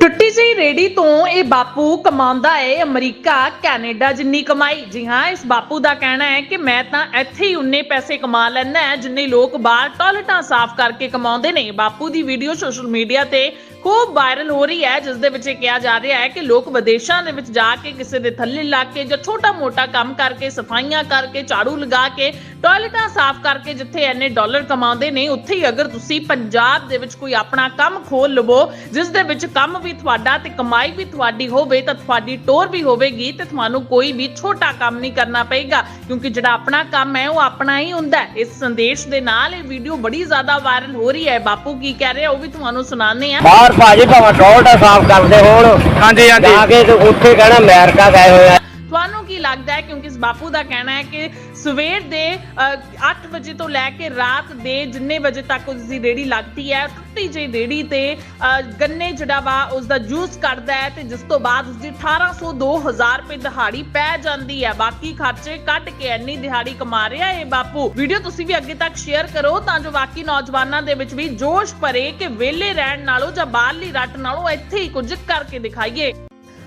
ਟੁੱਟੀ ਜਿਹੀ ਰੇੜੀ ਤੋਂ ਇਹ ਬਾਪੂ ਕਮਾਉਂਦਾ ਏ ਅਮਰੀਕਾ, ਕੈਨੇਡਾ ਜਿੰਨੀ ਕਮਾਈ। ਜੀ ਹਾਂ, ਇਸ ਬਾਪੂ ਦਾ ਕਹਿਣਾ ਹੈ ਕਿ ਮੈਂ ਤਾਂ ਇੱਥੇ ਹੀ ਉਨੇ ਪੈਸੇ ਕਮਾ ਲੈਂਦਾ ਹੈ, ਜਿੰਨੇ ਲੋਕ ਬਾਹਰ ਟਾਇਲਟਾਂ ਸਾਫ਼ ਕਰਕੇ ਕਮਾਉਂਦੇ ਨੇ। ਬਾਪੂ ਦੀ ਵੀਡੀਓ ਸੋਸ਼ਲ ਮੀਡੀਆ ਤੇ ਖੂਬ ਵਾਇਰਲ ਹੋ ਰਹੀ ਹੈ, ਜਿਸ ਦੇ ਵਿੱਚ ਇਹ ਕਿਹਾ ਜਾ ਰਿਹਾ ਹੈ ਕਿ ਲੋਕ ਵਿਦੇਸ਼ਾਂ ਦੇ ਵਿੱਚ ਜਾ ਕੇ ਕਿਸੇ ਦੇ ਥੱਲੇ ਲੱਗ ਕੇ ਜਾਂ ਛੋਟਾ-ਮੋਟਾ ਕੰਮ ਕਰਕੇ, ਸਫਾਈਆਂ ਕਰਕੇ, ਝਾੜੂ ਲਗਾ ਕੇ, ਟਾਇਲਟਾਂ ਸਾਫ਼ ਕਰਕੇ ਜਿੱਥੇ ਐਨੇ ਡਾਲਰ ਕਮਾਉਂਦੇ ਨੇ, ਉੱਥੇ ਹੀ ਅਗਰ ਤੁਸੀਂ ਪੰਜਾਬ ਦੇ ਵਿੱਚ ਕੋਈ ਆਪਣਾ ਕੰਮ ਖੋਲ ਲਵੋ, ਜਿਸ ਦੇ ਵਿੱਚ ਕੰਮ ਵੀ ਤੁਹਾਡਾ ਤੇ ਕਮਾਈ ਵੀ ਤੁਹਾਡੀ ਹੋਵੇ, ਤਾਂ ਤੁਹਾਡੀ ਟੋਰ ਵੀ ਹੋਵੇਗੀ ਤੇ ਤੁਹਾਨੂੰ ਕੋਈ ਵੀ ਛੋਟਾ ਕੰਮ ਨਹੀਂ ਕਰਨਾ ਪਏਗਾ, ਕਿਉਂਕਿ ਜਿਹੜਾ ਆਪਣਾ ਕੰਮ ਹੈ, ਉਹ ਆਪਣਾ ਹੀ ਹੁੰਦਾ ਇਸ ਸੰਦੇਸ਼ ਦੇ ਨਾਲ ਇਹ ਵੀਡੀਓ ਬੜੀ ਜ਼ਿਆਦਾ ਵਾਇਰਲ ਹੋ ਰਹੀ ਹੈ। ਬਾਪੂ ਕੀ ਕਹਿ ਰਿਹਾ, ਉਹ ਵੀ ਤੁਹਾਨੂੰ ਸੁਣਾਉਂਦੇ ਆ ਭਾਜੀ ਭਾਵੇਂ ਟੋਲਟਾ ਸਾਫ਼ ਕਰਦੇ ਹੋਣ। ਹਾਂਜੀ ਹਾਂਜੀ। ਜਾ ਕੇ ਤੇ ਉੱਥੇ ਕਹਿਣਾ ਅਮਰੀਕਾ ਗਏ ਹੋਏ ਆ। ਤੁਹਾਨੂੰ ਕੀ ਲੱਗਦਾ ਹੈ? ਕਿਉਂਕਿ ਇਸ ਬਾਪੂ ਦਾ ਕਹਿਣਾ ਹੈ ਕਿ ਸਵੇਰ ਦੇ 8 ਵਜੇ ਤੋਂ ਲੈ ਕੇ ਰਾਤ ਦੇ ਜਿੰਨੇ ਵਜੇ ਤੱਕ ਉਸ ਦੀ ਰੇੜੀ ਲੱਗਦੀ ਹੈ, ਟੁੱਟੀ ਜਿਹੀ ਰੇੜੀ ਤੇ ਗੰਨੇ ਜਿਹੜਾ ਵਾ ਉਸ ਦਾ ਜੂਸ ਕੱਢਦਾ ਹੈ ਤੇ ਜਿਸ ਤੋਂ ਬਾਅਦ ਉਸ ਦੀ 1800 2000 ਰੁਪਏ ਦਿਹਾੜੀ ਪੈ ਜਾਂਦੀ ਹੈ। ਬਾਕੀ ਖਰਚੇ ਕੱਢ ਕੇ ਇੰਨੀ ਦਿਹਾੜੀ ਕਮਾ ਰਿਹਾ ਇਹ ਬਾਪੂ। ਵੀਡੀਓ ਤੁਸੀਂ ਵੀ ਅੱਗੇ ਤੱਕ ਸ਼ੇਅਰ ਕਰੋ ਤਾਂ ਜੋ ਬਾਕੀ ਨੌਜਵਾਨਾਂ ਦੇ ਵਿੱਚ ਵੀ ਜੋਸ਼ ਭਰੇ ਕਿ ਵਿਹਲੇ ਰਹਿਣ ਨਾਲੋਂ ਜਾਂ ਬਾਹਰਲੀ ਰੱਟ ਨਾਲੋਂ ਇੱਥੇ ਹੀ ਕੁਝ ਕਰਕੇ ਦਿਖਾਈਏ।